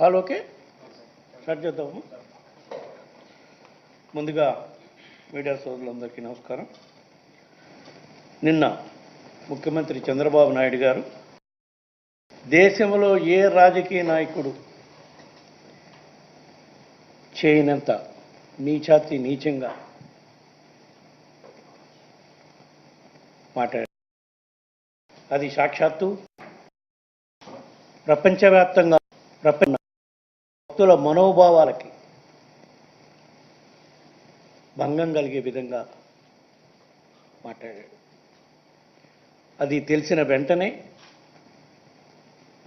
All okay start చేద్దాము? ముందుగా media సోదరులందరికీ నమస్కారం. నిన్న ముఖ్యమంత్రి చంద్రబాబు నాయుడు గారు దేశంలో ఏ రాజకీయ నాయకుడు చేయనంత నీచాతి నీచంగా మాట్లాడారు? అది సాక్షాత్తు ప్రపంచవ్యాప్తంగా ప్రపంచ భక్తుల మనోభావాలకి భంగం కలిగే విధంగా మాట్లాడాడు. అది తెలిసిన వెంటనే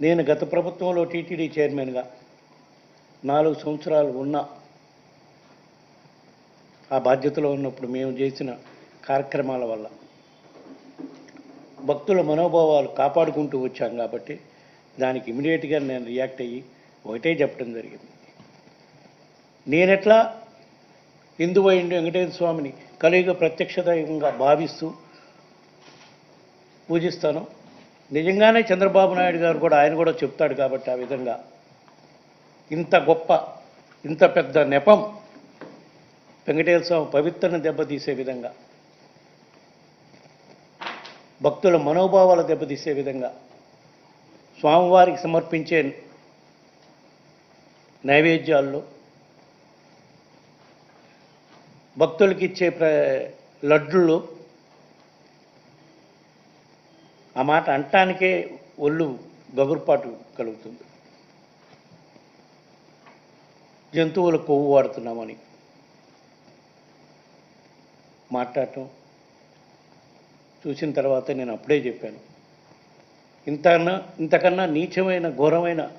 నేను గత ప్రభుత్వంలో టీటీడీ చైర్మన్గా నాలుగు సంవత్సరాలు ఉన్నా ఆ బాధ్యతలో ఉన్నప్పుడు మేము చేసిన కార్యక్రమాల వల్ల భక్తుల మనోభావాలు కాపాడుకుంటూ వచ్చాం కాబట్టి దానికి ఇమీడియట్గా నేను రియాక్ట్ అయ్యి ఒకటే చెప్పడం జరిగింది. నేనెట్లా హిందువైండి వెంకటేశ్వర స్వామిని కలియుగ ప్రత్యక్ష దైవంగా భావిస్తూ పూజిస్తాను నిజంగానే చంద్రబాబు నాయుడు గారు కూడా ఆయన కూడా చెప్తాడు కాబట్టి ఆ విధంగా ఇంత గొప్ప ఇంత పెద్ద నెపం వెంకటేశ్వర స్వామి పవిత్రను దెబ్బతీసే విధంగా భక్తుల మనోభావాలు దెబ్బతీసే విధంగా స్వామివారికి సమర్పించే నైవేద్యాల్లో భక్తులకి ఇచ్చే ప్ర లడ్డుల్లో ఆ మాట అంటానికే ఒళ్ళు గగురుపాటు కలుగుతుంది. జంతువుల కొవ్వు వాడుతున్నామని మాట్లాడటం చూసిన తర్వాత నేను అప్పుడే చెప్పాను. ఇంతకన్నా ఇంతకన్నా నీచమైన ఘోరమైన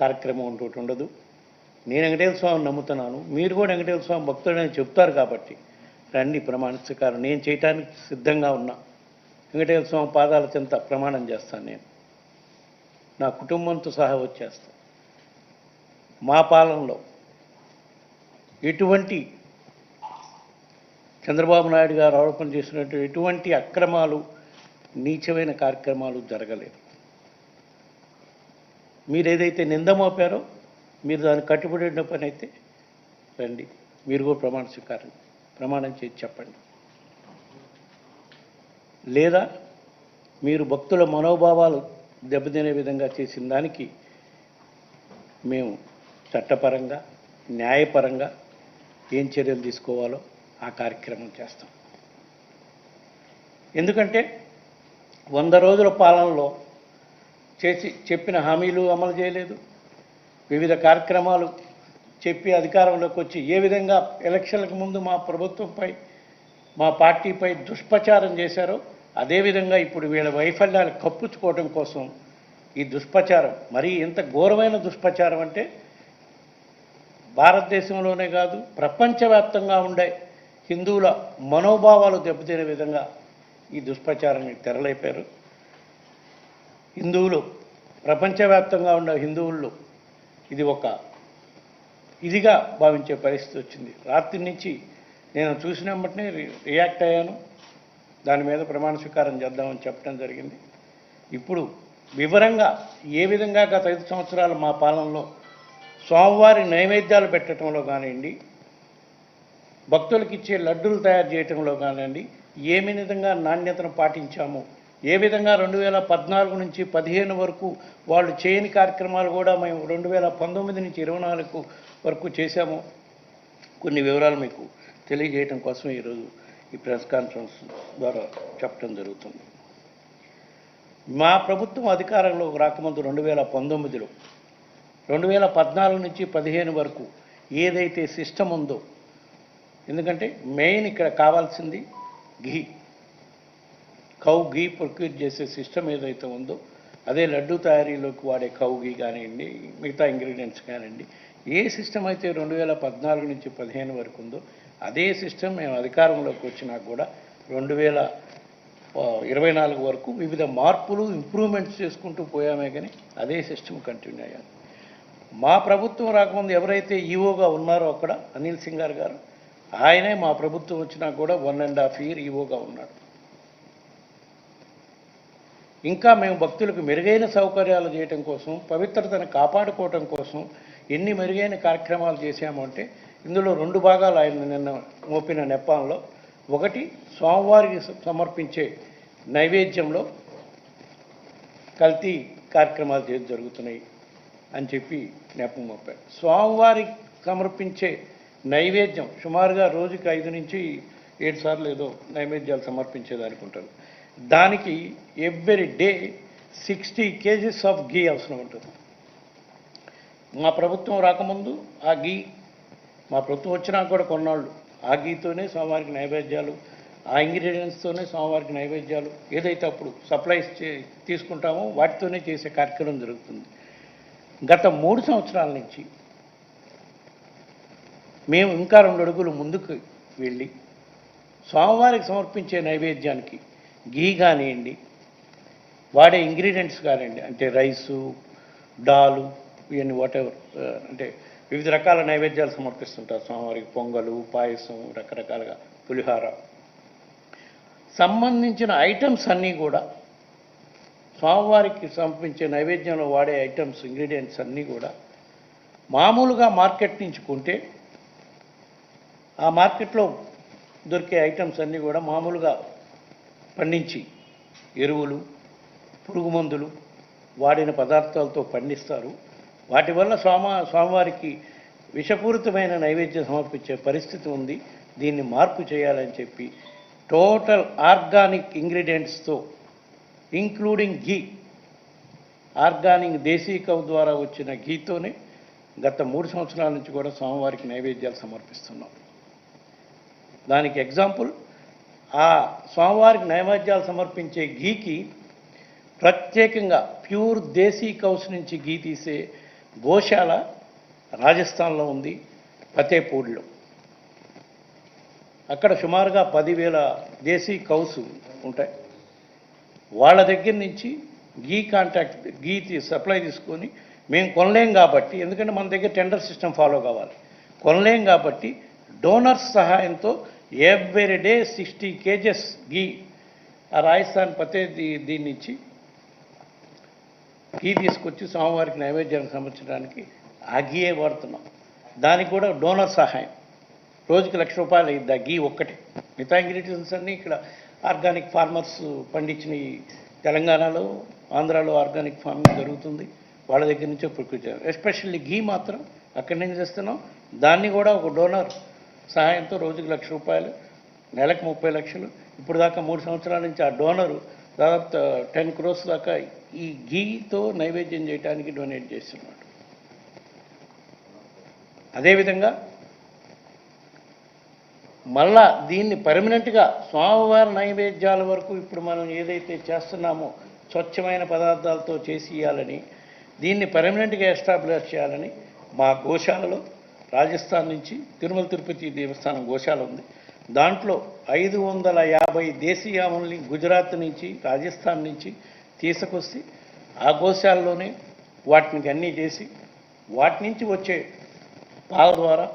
కార్యక్రమం ఇంకోటి ఉండదు. నేను వెంకటేశ్వర స్వామిని నమ్ముతున్నాను. మీరు కూడా వెంకటేశ్వర స్వామి భక్తుడని చెప్తారు కాబట్టి. రండి ప్రమాణ స్వీకారం నేను చేయటానికి సిద్ధంగా ఉన్నా. వెంకటేశ్వర స్వామి పాదాల చెంత ప్రమాణం చేస్తాను నేను. నా కుటుంబంతో సహా వచ్చేస్తాను మా పాలనలో ఎటువంటి చంద్రబాబు నాయుడు గారు ఆరోపణ చేసినట్టు ఎటువంటి అక్రమాలు నీచమైన కార్యక్రమాలు జరగలేదు. మీరు ఏదైతే నింద మోపారో మీరు దానికి కట్టుబడి ఉన్న పని అయితే రండి. మీరు కూడా ప్రమాణ స్వీకారం ప్రమాణం చేసి చెప్పండి. లేదా మీరు భక్తుల మనోభావాలు దెబ్బతినే విధంగా చేసిన దానికి మేము చట్టపరంగా న్యాయపరంగా ఏం చర్యలు తీసుకోవాలో ఆ కార్యక్రమం చేస్తాం. ఎందుకంటే వంద రోజుల పాలనలో చేసి చెప్పిన హామీలు అమలు చేయలేదు. వివిధ కార్యక్రమాలు చెప్పి అధికారంలోకి వచ్చి ఏ విధంగా ఎలక్షన్లకు ముందు మా ప్రభుత్వంపై మా పార్టీపై దుష్ప్రచారం చేశారో అదేవిధంగా ఇప్పుడు వీళ్ళ వైఫల్యాలు కప్పుచుకోవడం కోసం ఈ దుష్ప్రచారం మరీ ఎంత ఘోరమైన దుష్ప్రచారం అంటే భారతదేశంలోనే కాదు ప్రపంచవ్యాప్తంగా ఉండే హిందువుల మనోభావాలు దెబ్బతినే విధంగా ఈ దుష్ప్రచారాన్ని తెరలేపారు. హిందువులు ప్రపంచవ్యాప్తంగా ఉన్న హిందువుల్లో ఇది ఒక ఇదిగా భావించే పరిస్థితి వచ్చింది. రాత్రి నుంచి నేను చూసిన వెంటనే రి- రియాక్ట్ అయ్యాను. దాని మీద ప్రమాణ స్వీకారం చేద్దామని చెప్పడం జరిగింది. ఇప్పుడు వివరంగా ఏ విధంగా గత ఐదు సంవత్సరాలు మా పాలనలో స్వామివారి నైవేద్యాలు పెట్టడంలో కానివ్వండి భక్తులకు ఇచ్చే లడ్డూలు తయారు చేయటంలో కానివ్వండి ఏమి విధంగా నాణ్యతను పాటించాము? ఏ విధంగా రెండు వేల పద్నాలుగు నుంచి పదిహేను వరకు వాళ్ళు చేయని కార్యక్రమాలు కూడా మేము రెండు వేల పంతొమ్మిది నుంచి ఇరవై నాలుగు వరకు చేశాము? కొన్ని వివరాలు మీకు తెలియజేయటం కోసం ఈరోజు ఈ ప్రెస్ కాన్ఫరెన్స్ ద్వారా చెప్పడం జరుగుతుంది. మా ప్రభుత్వం అధికారంలో రాకముందు రెండు వేల పంతొమ్మిదిలో రెండు వేల పద్నాలుగు నుంచి పదిహేను వరకు ఏదైతే సిస్టమ్ ఉందో ఎందుకంటే మెయిన్ ఇక్కడ కావాల్సింది ఘీ. కౌ ఘీ ప్రొక్యూర్ చేసే సిస్టమ్ ఏదైతే ఉందో అదే లడ్డు తయారీలోకి వాడే కౌ ఘీ కానివ్వండి మిగతా ఇంగ్రీడియంట్స్ కానివ్వండి ఏ సిస్టమ్ అయితే రెండు వేల పద్నాలుగు నుంచి పదిహేను వరకు ఉందో అదే సిస్టమ్ మేము అధికారంలోకి వచ్చినా కూడా రెండు వేల ఇరవై నాలుగు వరకు వివిధ మార్పులు ఇంప్రూవ్మెంట్స్ చేసుకుంటూ పోయామే కానీ అదే సిస్టమ్ కంటిన్యూ అయ్యాలి మా ప్రభుత్వం రాకముందు ఎవరైతే ఈవోగా ఉన్నారో అక్కడ అనిల్ సింగార్ గారు ఆయనే మా ప్రభుత్వం వచ్చినా కూడా వన్ అండ్ హాఫ్ ఇయర్ ఈవోగా ఉన్నాడు. ఇంకా మేము భక్తులకు మెరుగైన సౌకర్యాలు చేయటం కోసం పవిత్రతను కాపాడుకోవటం కోసం ఎన్ని మెరుగైన కార్యక్రమాలు చేశాము అంటే ఇందులో రెండు భాగాలు ఆయన నిన్న మోపిన నెప్పంలో ఒకటి స్వామివారికి సమర్పించే నైవేద్యంలో కల్తీ కార్యక్రమాలు జరుగుతున్నాయి అని చెప్పి నెప్పం మోపారు. స్వామివారికి సమర్పించే నైవేద్యం. సుమారుగా రోజుకి ఐదు నుంచి ఏడు సార్లు ఏదో నైవేద్యాలు సమర్పించేదనుకుంటారు. దానికి every day sixty kgs of ghee అవసరం ఉంటుంది. మా ప్రభుత్వం రాకముందు ఆ గీ మా ప్రభుత్వం వచ్చినా కూడా కొన్నాళ్ళు. ఆ గీతోనే స్వామివారికి నైవేద్యాలు ఆ ఇంగ్రీడియంట్స్తోనే స్వామివారికి నైవేద్యాలు ఏదైతే అప్పుడు సప్లైస్ చే తీసుకుంటామో వాటితోనే చేసే కార్యక్రమం జరుగుతుంది. గత మూడు సంవత్సరాల నుంచి మేము ఇంకా రెండు అడుగులు ముందుకు వెళ్ళి స్వామివారికి సమర్పించే నైవేద్యానికి గీ కానివ్వండి వాడే ఇంగ్రీడియంట్స్ కానివ్వండి అంటే రైసు డాలు ఇవన్నీ వాటెవర్ అంటే వివిధ రకాల నైవేద్యాలు సమర్పిస్తుంటారు స్వామివారికి. పొంగలు పాయసం రకరకాలుగా పులిహార. సంబంధించిన ఐటమ్స్ అన్నీ కూడా స్వామివారికి సమర్పించే నైవేద్యంలో వాడే ఐటమ్స్ ఇంగ్రీడియంట్స్ అన్నీ కూడా మామూలుగా మార్కెట్ నుంచి కొంటే ఆ మార్కెట్లో దొరికే ఐటమ్స్ అన్నీ కూడా మామూలుగా పండించి ఎరువులు పురుగు మందులు వాడిన పదార్థాలతో పండిస్తారు. వాటి వల్ల స్వామ స్వామివారికి విషపూరితమైన నైవేద్యం సమర్పించే పరిస్థితి ఉంది. దీన్ని మార్పు చేయాలని చెప్పి టోటల్ ఆర్గానిక్ ఇంగ్రీడియంట్స్తో including ghee organic desi cow ద్వారా వచ్చిన ఘీతోనే గత మూడు సంవత్సరాల నుంచి కూడా స్వామివారికి నైవేద్యాలు సమర్పిస్తున్నాం. దానికి ఎగ్జాంపుల్ ఆ స్వామివారికి నైవేద్యాలు సమర్పించే ఘీకి ప్రత్యేకంగా ప్యూర్ దేశీ కౌస్ నుంచి ఘీ తీసే గోశాల రాజస్థాన్లో ఉంది ఫతేపూర్లో. అక్కడ సుమారుగా పదివేల దేశీ కౌస్ ఉంటాయి. వాళ్ళ దగ్గర నుంచి గీ కాంటాక్ట్ గీ తీ- సప్లై తీసుకొని మేము కొనలేం కాబట్టి ఎందుకంటే మన దగ్గర టెండర్ సిస్టమ్ ఫాలో కావాలి. కొనలేం కాబట్టి డోనర్స్ సహాయంతో every day sixty kgs ghee ఆ రాజస్థాన్ పతే దీన్ని ఇచ్చి గీ తీసుకొచ్చి స్వామివారికి నైవేద్యానికి సమర్చడానికి ఆ గీయే వాడుతున్నాం. దానికి కూడా డోనర్ సహాయం. రోజుకి లక్ష రూపాయలు అయింది ఆ గీ ఒక్కటి. మిగతా ఇంగ్రీడియంట్స్ అన్నీ ఇక్కడ ఆర్గానిక్ ఫార్మర్స్ పండించిన తెలంగాణలో ఆంధ్రాలో ఆర్గానిక్ ఫార్మింగ్ జరుగుతుంది. వాళ్ళ దగ్గర నుంచే ప్రకృతి ఎస్పెషల్లీ గీ మాత్రం అక్కడి నుంచి తెస్తున్నాం. దాన్ని కూడా ఒక డోనర్ సహాయంతో రోజుకి లక్ష రూపాయలు నెలకు ముప్పై లక్షలు. ఇప్పుడు దాకా మూడు సంవత్సరాల నుంచి ఆ డోనరు దాదాపు టెన్ క్రోర్స్ దాకా ఈ గీతో నైవేద్యం చేయడానికి డొనేట్ చేస్తున్నాడు. అదేవిధంగా మళ్ళా దీన్ని పర్మనెంట్గా స్వామివారి నైవేద్యాల వరకు ఇప్పుడు మనం ఏదైతే చేస్తున్నామో స్వచ్ఛమైన పదార్థాలతో చేసి ఇవ్వాలని దీన్ని పర్మనెంట్గా ఎస్టాబ్లిష్ చేయాలని మా గోశాలలో రాజస్థాన్ నుంచి తిరుమల తిరుపతి దేవస్థానం గోశాల ఉంది. దాంట్లో ఐదు వందల యాభై దేశీయాముల్ని గుజరాత్ నుంచి రాజస్థాన్ నుంచి తీసుకొచ్చి ఆ గోశాలలోనే వాటిని అన్నీ చేసి వాటి నుంచి వచ్చే పాల ద్వారా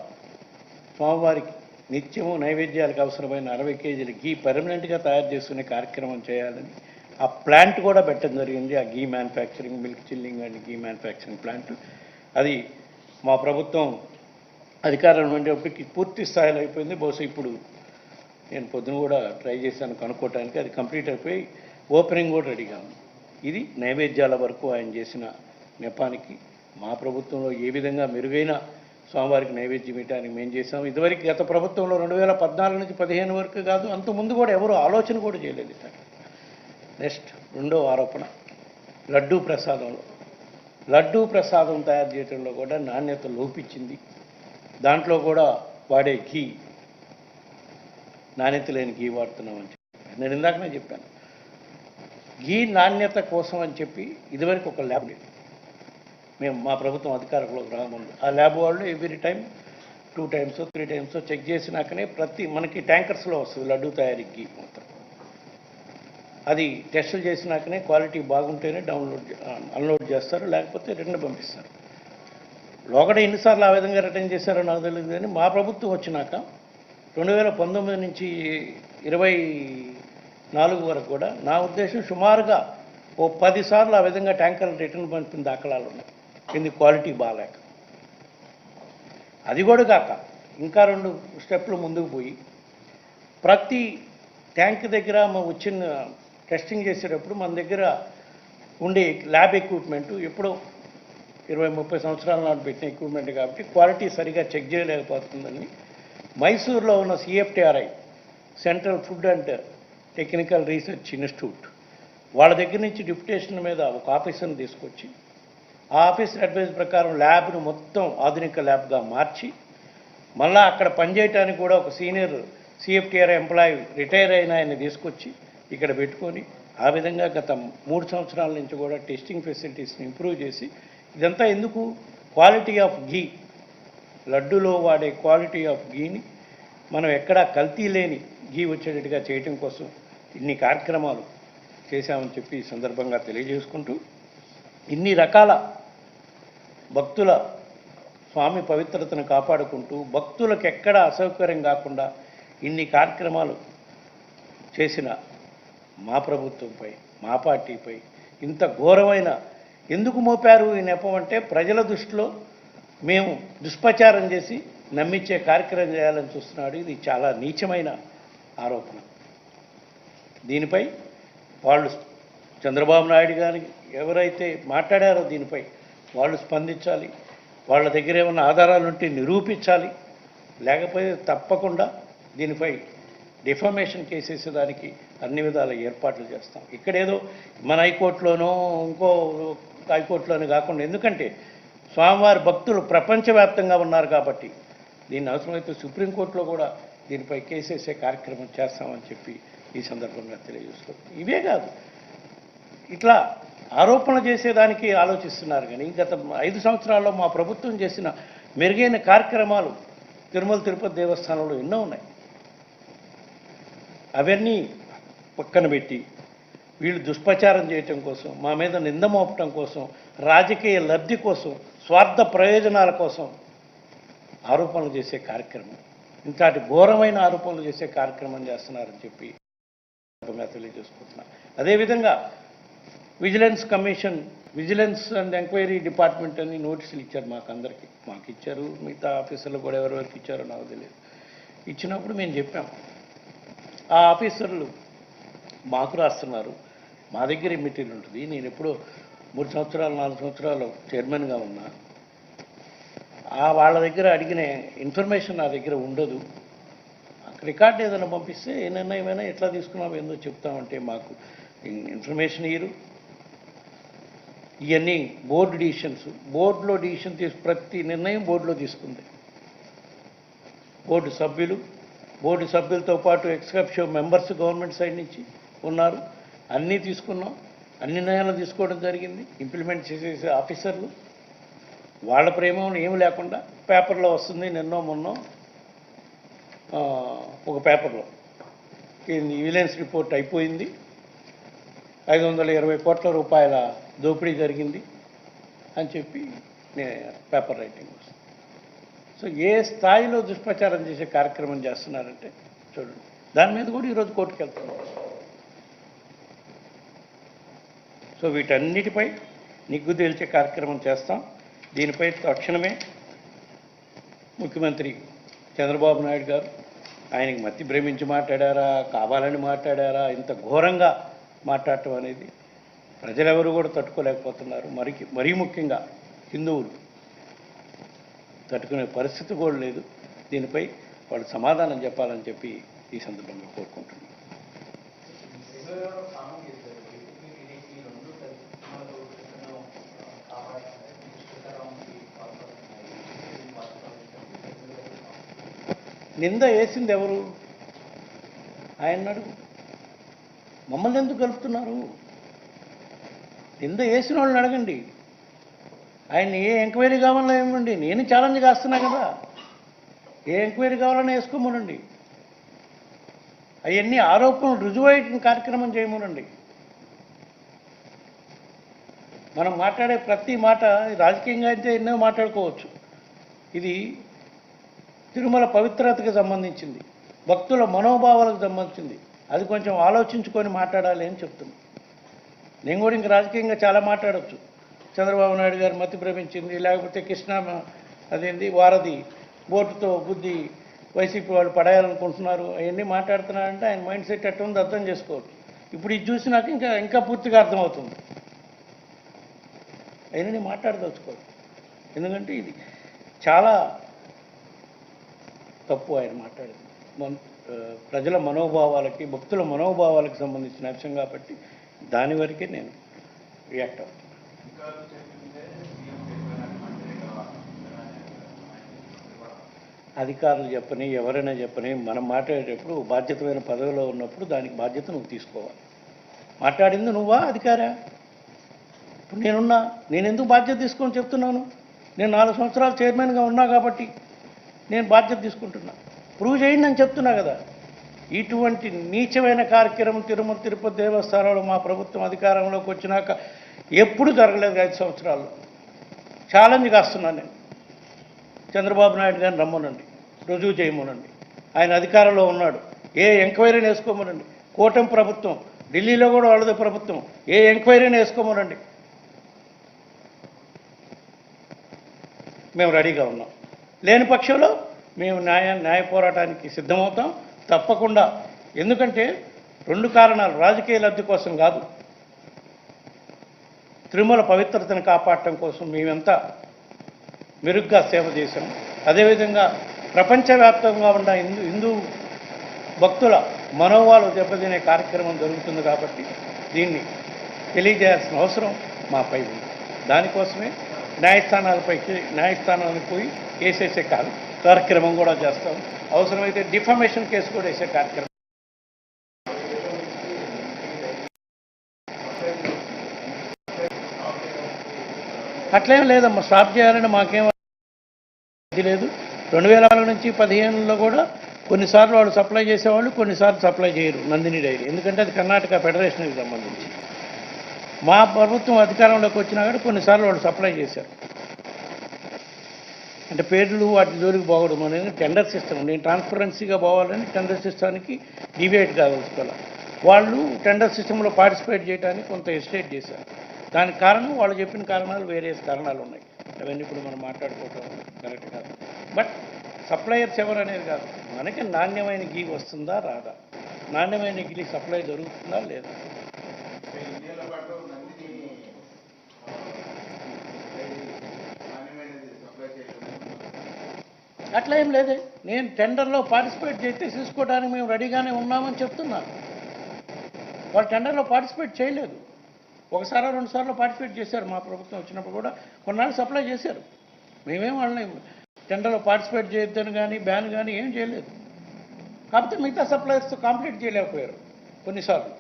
స్వామివారికి నిత్యము నైవేద్యాలకు అవసరమైన అరవై కేజీల గీ పర్మనెంట్గా తయారు చేసుకునే కార్యక్రమం చేయాలని ఆ ప్లాంట్ కూడా పెట్టడం జరిగింది. ఆ ghee manufacturing milk chilling and ghee manufacturing plant. అది మా ప్రభుత్వం అధికారం ఉండేప్పటికి పూర్తి స్థాయిలో అయిపోయింది. బహుశా ఇప్పుడు నేను పొద్దున కూడా ట్రై చేశాను కనుక్కోవటానికి. అది కంప్లీట్ అయిపోయి ఓపెనింగ్ కూడా అడిగాను ఇది నైవేద్యాల వరకు ఆయన చేసిన నెపానికి మా ప్రభుత్వంలో ఏ విధంగా మెరుగైన స్వామివారికి నైవేద్యం ఇవ్వడానికి మేము చేసాం ఇదివరకు గత ప్రభుత్వంలో రెండు వేల పద్నాలుగు నుంచి పదిహేను వరకు కాదు అంత ముందు కూడా ఎవరు ఆలోచన కూడా చేయలేదు ఇట్లా నెక్స్ట్ రెండో ఆరోపణ లడ్డూ ప్రసాదంలో. లడ్డూ ప్రసాదం తయారు చేయడంలో కూడా నాణ్యత లోపించింది. దాంట్లో కూడా వాడే ఘీ. నాణ్యత లేని ఘీ వాడుతున్నామని చెప్పి. నేను ఇందాకనే చెప్పాను. ఘీ నాణ్యత కోసం అని చెప్పి ఇదివరకు ఒక ల్యాబ్ లేదు మేము మా ప్రభుత్వం అధికారంలోకి రాకముందు ఆ ల్యాబ్ వాళ్ళు every time two times three times check చేసినాకనే ప్రతి మనకి ట్యాంకర్స్లో వస్తుంది లడ్డు తయారీకి మొత్తం. అది టెస్టులు చేసినాకనే క్వాలిటీ బాగుంటేనే డౌన్లోడ్ అన్లోడ్ చేస్తారు లేకపోతే రిటర్న్ పంపిస్తారు. లోకడ ఎన్నిసార్లు ఆ విధంగా రిటర్న్ చేశారో నాకు తెలియదు కానీ మా ప్రభుత్వం వచ్చినాక రెండు వేల పంతొమ్మిది నుంచి ఇరవై నాలుగు వరకు కూడా నా ఉద్దేశం సుమారుగా ఓ పదిసార్లు ఆ విధంగా ట్యాంకర్లు రిటర్న్ పంపిన దాఖలాలు ఉన్నాయి. కింది క్వాలిటీ బాగాలేక. అది కూడా కాక ఇంకా రెండు స్టెప్లు ముందుకు పోయి ప్రతి ట్యాంక్ దగ్గర మా వచ్చిన టెస్టింగ్ చేసేటప్పుడు మన దగ్గర ఉండే ల్యాబ్ ఎక్విప్మెంట్ ఎప్పుడో ఇరవై ముప్పై సంవత్సరాల నాటి పెట్టిన ఎక్విప్మెంట్ కాబట్టి క్వాలిటీ సరిగా చెక్ చేయలేకపోతుందని మైసూర్లో ఉన్న CFTRI central food and technical research institute వాళ్ళ దగ్గర నుంచి డిప్యుటేషన్ మీద ఒక ఆఫీసర్ని తీసుకొచ్చి ఆ ఆఫీస్ అడ్వైస్ ప్రకారం ల్యాబ్ను మొత్తం ఆధునిక ల్యాబ్గా మార్చి మళ్ళా అక్కడ పనిచేయటానికి కూడా ఒక సీనియర్ సిఎఫ్టీఆర్ ఎంప్లాయీ రిటైర్ అయిన ఆయన తీసుకొచ్చి ఇక్కడ పెట్టుకొని ఆ విధంగా గత మూడు సంవత్సరాల నుంచి కూడా టెస్టింగ్ ఫెసిలిటీస్ని ఇంప్రూవ్ చేసి ఇదంతా ఎందుకు? Quality of ghee. లడ్డులో వాడే క్వాలిటీ ఆఫ్ ఘీని మనం ఎక్కడా కల్తీ లేని ఘీ వచ్చేటట్టుగా చేయటం కోసం ఇన్ని కార్యక్రమాలు చేశామని చెప్పి ఈ సందర్భంగా తెలియజేసుకుంటూ ఇన్ని రకాల భక్తుల స్వామి పవిత్రతను కాపాడుకుంటూ భక్తులకు ఎక్కడ అసౌకర్యం కాకుండా ఇన్ని కార్యక్రమాలు చేసిన మా ప్రభుత్వంపై మా పార్టీపై ఇంత ఘోరమైన ఎందుకు మోపారు ఈ నెపం అంటే ప్రజల దృష్టిలో మేము దుష్ప్రచారం చేసి నమ్మించే కార్యక్రమం చేయాలని చూస్తున్నాడు. ఇది చాలా నీచమైన ఆరోపణ. దీనిపై వాళ్ళు చంద్రబాబు నాయుడు గారి ఎవరైతే మాట్లాడారో దీనిపై వాళ్ళు స్పందించాలి. వాళ్ళ దగ్గర ఏమైనా ఆధారాలు ఉంటే నిరూపించాలి. లేకపోతే తప్పకుండా దీనిపై డిఫర్మేషన్ కేసేసేదానికి అన్ని విధాల ఏర్పాట్లు చేస్తాం. ఇక్కడేదో మన హైకోర్టులోనో ఇంకో హైకోర్టులోనే కాకుండా ఎందుకంటే స్వామివారి భక్తులు ప్రపంచవ్యాప్తంగా ఉన్నారు కాబట్టి దీన్ని అవసరమైతే సుప్రీంకోర్టులో కూడా దీనిపై కేసేసే కార్యక్రమం చేస్తామని చెప్పి ఈ సందర్భంగా తెలియజేస్తున్నాం ఇవే కాదు. ఇట్లా ఆరోపణ చేసేదానికి ఆలోచిస్తున్నారు కానీ గత ఐదు సంవత్సరాల్లో మా ప్రభుత్వం చేసిన మెరుగైన కార్యక్రమాలు తిరుమల తిరుపతి దేవస్థానంలో ఎన్నో ఉన్నాయి. అవన్నీ పక్కన పెట్టి వీళ్ళు దుష్ప్రచారం చేయటం కోసం మా మీద నింద మోపటం కోసం రాజకీయ లబ్ధి కోసం స్వార్థ ప్రయోజనాల కోసం ఆరోపణలు చేసే కార్యక్రమం. ఇంతటి ఘోరమైన ఆరోపణలు చేసే కార్యక్రమం చేస్తున్నారని చెప్పి తెలియజేసుకుంటున్నా. అదేవిధంగా vigilance commission vigilance and enquiry department అని నోటీసులు ఇచ్చారు మాకు అందరికీ మాకు ఇచ్చారు మిగతా ఆఫీసర్లు కూడా ఎవరెవరికి ఇచ్చారో నాకు తెలియదు. ఇచ్చినప్పుడు మేము చెప్పాం. ఆ ఆఫీసర్లు మాకు రాస్తున్నారు. మా దగ్గర మెటీరియల్ ఉంటుంది. నేను ఎప్పుడు మూడు సంవత్సరాలు నాలుగు సంవత్సరాలు చైర్మన్గా ఉన్నా. ఆ వాళ్ళ దగ్గర అడిగిన ఇన్ఫర్మేషన్ నా దగ్గర ఉండదు. రికార్డు ఏదైనా పంపిస్తే ఏ నిర్ణయమైనా ఎట్లా తీసుకున్నాం ఏందో చెప్తామంటే మాకు ఇన్ఫర్మేషన్ ఇయ్యరు. ఇవన్నీ బోర్డు డిసిషన్స్. బోర్డులో డిసిషన్ తీసు ప్రతి నిర్ణయం బోర్డులో తీసుకుంది. బోర్డు సభ్యులు బోర్డు సభ్యులతో పాటు ఎక్స్కప్షో మెంబర్స్ గవర్నమెంట్ సైడ్ నుంచి ఉన్నారు. అన్నీ తీసుకున్నాం. అన్ని నిర్ణయాలు తీసుకోవడం జరిగింది. ఇంప్లిమెంట్ చేసేసే ఆఫీసర్లు. వాళ్ళ ప్రేమం ఏమి లేకుండా పేపర్లో వస్తుంది నిన్నో మొన్నో. ఒక పేపర్లో. విజిలెన్స్ రిపోర్ట్ అయిపోయింది. ఐదు వందల ఇరవై కోట్ల రూపాయల దోపిడీ జరిగింది అని చెప్పి నేను పేపర్ రైటింగ్ వస్తుంది. సో ఏ స్థాయిలో దుష్ప్రచారం చేసే కార్యక్రమం చేస్తున్నారంటే చూడండి. దాని మీద కూడా ఈరోజు కోర్టుకు వెళ్తున్నాం సో వీటన్నిటిపై నిగ్గు తేల్చే కార్యక్రమం చేస్తాం. దీనిపై తక్షణమే ముఖ్యమంత్రి చంద్రబాబు నాయుడు గారు ఆయనకి మతి భ్రమించి మాట్లాడారా కావాలని మాట్లాడారా ఇంత ఘోరంగా మాట్లాడటం అనేది ప్రజలెవరు కూడా తట్టుకోలేకపోతున్నారు. మరి మరీ ముఖ్యంగా హిందువులు తట్టుకునే పరిస్థితి కూడా లేదు. దీనిపై వాళ్ళు సమాధానం చెప్పాలని చెప్పి ఈ సందర్భంగా కోరుకుంటున్నాను నింద వేసింది ఎవరు? ఆయన అడుగు. మమ్మల్ని ఎందుకు కలుపుతున్నారు? నింద వేసిన వాళ్ళని అడగండి. ఆయన ఏ ఎంక్వైరీ కావాలన్నా ఇవ్వండి. నేను ఛాలెంజ్ కాస్తున్నా కదా. ఏ ఎంక్వైరీ కావాలన్నా వేసుకోమనండి. అవన్నీ ఆరోపణలు రుజువయ్యే కార్యక్రమం చేయమనండి. మనం మాట్లాడే ప్రతి మాట రాజకీయంగా అయితే ఎన్నో మాట్లాడుకోవచ్చు. ఇది తిరుమల పవిత్రతకి సంబంధించింది. భక్తుల మనోభావాలకు సంబంధించింది. అది కొంచెం ఆలోచించుకొని మాట్లాడాలి అని చెప్తున్నాం. నేను కూడా ఇంకా రాజకీయంగా చాలా మాట్లాడొచ్చు. చంద్రబాబు నాయుడు గారు మతి భ్రమించింది లేకపోతే కృష్ణ అదేంది వారధి బోటుతో బుద్ధి వైసీపీ వాళ్ళు పడేయాలనుకుంటున్నారు అవన్నీ మాట్లాడుతున్నారంటే ఆయన మైండ్ సెట్ ఎట్లా ఉందో అర్థం చేసుకోవచ్చు. ఇప్పుడు ఇది చూసినాక ఇంకా ఇంకా పూర్తిగా అర్థమవుతుంది. అయినా నేను మాట్లాడదలుచుకోవాలి. ఎందుకంటే ఇది చాలా తప్పు ఆయన మాట్లాడింది. మన ప్రజల మనోభావాలకి భక్తుల మనోభావాలకు సంబంధించిన అంశం కాబట్టి దాని వరకే నేను రియాక్ట్ అవుతాను అధికారులు చెప్పని ఎవరైనా చెప్పని మనం మాట్లాడేటప్పుడు బాధ్యతమైన పదవిలో ఉన్నప్పుడు దానికి బాధ్యత నువ్వు తీసుకోవాలి. మాట్లాడింది నువ్వా అధికారా? ఇప్పుడు నేనున్నా నేను ఎందుకు బాధ్యత తీసుకొని చెప్తున్నాను? నేను నాలుగు సంవత్సరాలు చైర్మన్గా ఉన్నా కాబట్టి నేను బాధ్యత తీసుకుంటున్నా. ప్రూవ్ చేయండి అని చెప్తున్నా కదా. ఇటువంటి నీచమైన కార్యక్రమం తిరుమల తిరుపతి దేవస్థానంలో మా ప్రభుత్వం అధికారంలోకి వచ్చినాక ఎప్పుడు జరగలేదు ఐదు సంవత్సరాల్లో ఛాలెంజ్ కాస్తున్నాను నేను. చంద్రబాబు నాయుడు గారిని రమ్మనండి. రుజువు చేయమనండి. ఆయన అధికారంలో ఉన్నాడు. ఏ ఎంక్వైరీని వేసుకోమనండి. కూటమి ప్రభుత్వం ఢిల్లీలో కూడా వాళ్ళది ప్రభుత్వం. ఏ ఎంక్వైరీని వేసుకోమనండి. మేము రెడీగా ఉన్నాం. లేని పక్షంలో మేము న్యాయ న్యాయ పోరాటానికి సిద్ధమవుతాం. తప్పకుండా. ఎందుకంటే రెండు కారణాలు రాజకీయ లబ్ధి కోసం కాదు. తిరుమల పవిత్రతను కాపాడటం కోసం మేమంతా మెరుగ్గా సేవ చేశాం. అదేవిధంగా ప్రపంచవ్యాప్తంగా ఉన్న హిందూ హిందూ భక్తుల మనోవాలు దెబ్బతినే కార్యక్రమం జరుగుతుంది కాబట్టి దీన్ని తెలియజేయాల్సిన అవసరం మాపై ఉంది. దానికోసమే న్యాయస్థానాలపైకి న్యాయస్థానాలకు పోయి కేసేసే కాదు కార్యక్రమం కూడా చేస్తాం. అవసరమైతే డిఫర్మేషన్ కేసు కూడా వేసే కార్యక్రమం. అట్లేం లేదమ్మా స్టాప్ చేయాలని మాకేం ఇది లేదు. రెండు వేల నాలుగు నుంచి పదిహేనులో కూడా కొన్నిసార్లు వాళ్ళు సప్లై చేసేవాళ్ళు కొన్నిసార్లు సప్లై చేయరు నందిని డైరీ. ఎందుకంటే అది కర్ణాటక ఫెడరేషన్కి సంబంధించి. మా ప్రభుత్వం అధికారంలోకి వచ్చినా కూడా కొన్నిసార్లు వాళ్ళు సప్లై చేశారు. అంటే పేర్లు వాటి జోలికి పోవడం అనేది టెండర్ సిస్టమ్ నేను ట్రాన్స్పరెన్సీగా పోవాలని టెండర్ సిస్టానికి డివేట్ కాదలుచుకోవాలి. వాళ్ళు టెండర్ సిస్టంలో పార్టిసిపేట్ చేయడానికి కొంత ఎస్టేట్ చేశారు. దానికి కారణం వాళ్ళు చెప్పిన కారణాలు వేరే కారణాలు ఉన్నాయి. అవన్నీ ఇప్పుడు మనం మాట్లాడుకోవటం కరెక్ట్ కాదు. బట్ సప్లయర్స్ ఎవరు అనేది కాదు. మనకి నాణ్యమైన గీ వస్తుందా రాదా? నాణ్యమైన గీ సప్లై జరుగుతుందా లేదా ఇండియాలో పాటు నందిని నాణ్యమైనది సప్లై చేయడం అట్లా ఏం లేదే. నేను టెండర్లో పార్టిసిపేట్ చేస్తే తీసుకోవడానికి మేము రెడీగానే ఉన్నామని చెప్తున్నాను వాళ్ళు టెండర్లో పార్టిసిపేట్ చేయలేదు. ఒకసారి రెండు సార్లు పార్టిసిపేట్ చేశారు. మా ప్రభుత్వం వచ్చినప్పుడు కూడా కొన్నాళ్ళు సప్లై చేశారు. మేమేం వాళ్ళని టెండర్లో పార్టిసిపేట్ చేయొద్దని కానీ బ్యాన్ కానీ ఏం చేయలేదు. కాకపోతే మిగతా సప్లయర్స్తో కాంప్లీట్ చేయలేకపోయారు కొన్నిసార్లు.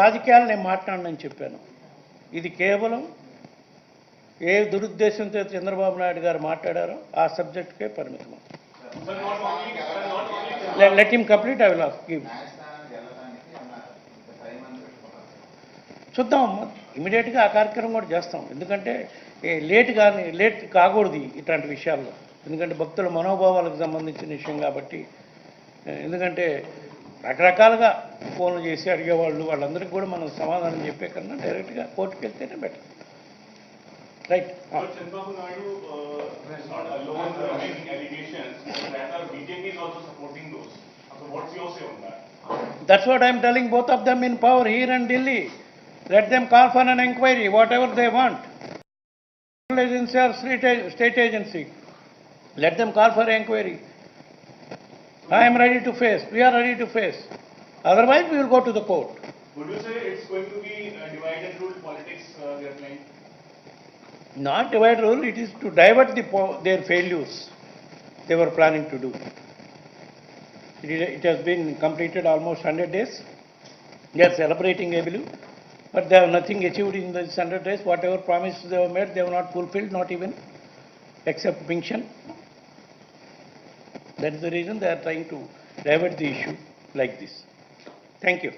రాజకీయాలు నేను మాట్లాడనని చెప్పాను. ఇది కేవలం ఏ దురుద్దేశంతో చంద్రబాబు నాయుడు గారు మాట్లాడారో ఆ సబ్జెక్ట్కే పరిమితం. Let him complete I will give చూద్దాం ఇమీడియట్గా ఆ కార్యక్రమం కూడా చేస్తాం. ఎందుకంటే ఏ లేట్ కానీ లేట్ కాకూడదు ఇట్లాంటి విషయాల్లో. ఎందుకంటే భక్తుల మనోభావాలకు సంబంధించిన విషయం కాబట్టి ఎందుకంటే రకరకాలుగా ఫోన్లు చేసి అడిగేవాళ్ళు వాళ్ళందరికీ కూడా మనం సమాధానం చెప్పే కన్నా డైరెక్ట్గా కోర్టుకు వెళ్తేనే better. Right. That's what I'm telling both of them in power here and Delhi let them call for an enquiry whatever they want agency or state agency let them call for enquiry I am ready to face, we are ready to face. Otherwise, we will go to the court. Would you say it's going to be uh, divide and rule politics uh, they are playing? Not divide rule, it is to divert the, po- their failures they were planning to do. It is- it has been completed almost 100 days. They are celebrating, I believe, but they have nothing achieved in these 100 days. Whatever promises they have made, they have not fulfilled, not even, except pension. That is the reason they are trying to divert the issue like this. Thank you.